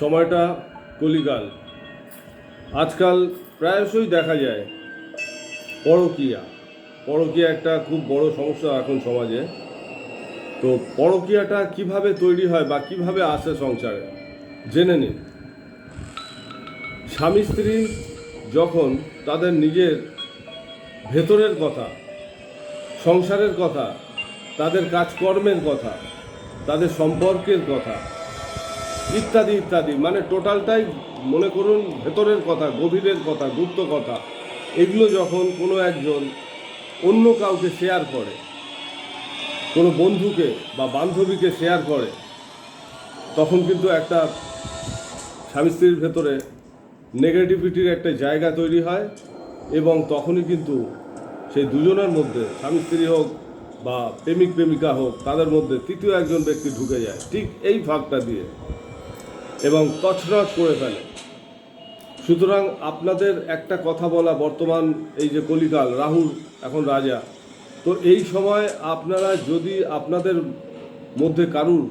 সময়টা কলিকাল। আজকাল প্রায়শই দেখা যায় পরকীয়া। পরকীয়া একটা খুব বড় সমস্যা এখন সমাজে। তো পরকীয়াটা কীভাবে তৈরি হয় বা কীভাবে আসে সংসারে? জেনে নিন। স্বামী স্ত্রী যখন তাদের নিজের ভেতরের কথা, সংসারের কথা, তাদের কাজকর্মের কথা, তাদের সম্পর্কের কথা ইত্যাদি ইত্যাদি। মানে টোটালটাই মনে করুন ভেতরের কথা, গভীরের কথা, গুপ্ত কথা। এগুলো যখন কোনো একজন অন্য কাউকে শেয়ার করে, কোনো বন্ধুকে বা বান্ধবীকে শেয়ার করে, তখন কিন্তু একটা স্বামী স্ত্রীর ভেতরে নেগেটিভিটির একটা জায়গা তৈরি হয় এবং তখনই কিন্তু সেই দুজনের মধ্যে, স্বামী স্ত্রী হোক বা প্রেমিক প্রেমিকা হোক, তাদের মধ্যে তৃতীয় একজন ব্যক্তি ঢুকে যায়। ঠিক এই ফাঁকটা দিয়ে। এবং তছনছ করে ফেলে। সুতরাং আপনাদের একটা কথা বলা বর্তমান এই যে কলিকাল, রাহুল এখন রাজা। তো এই সময় আপনারা যদি আপনাদের মধ্যে কারুর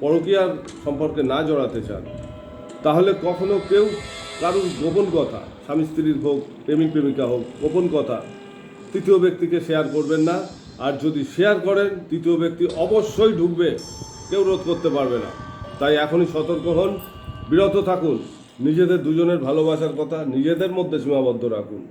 পরকীয়ার সম্পর্কে না জড়াতে চান, তাহলে কখনো কেউ কারুর গোপন কথা, স্বামী স্ত্রীর হোক, প্রেমিক প্রেমিকা হোক, গোপন কথা তৃতীয় ব্যক্তিকে শেয়ার করবেন না। আর যদি শেয়ার করেন, তৃতীয় ব্যক্তি অবশ্যই ঢুকবে, কেউ রোধ করতে পারবে না। তাই এখনই সতর্ক হন বিরত থাকুন নিজেদের দুজনের ভালোবাসার কথা নিজেদের মধ্যে সীমাবদ্ধ রাখুন।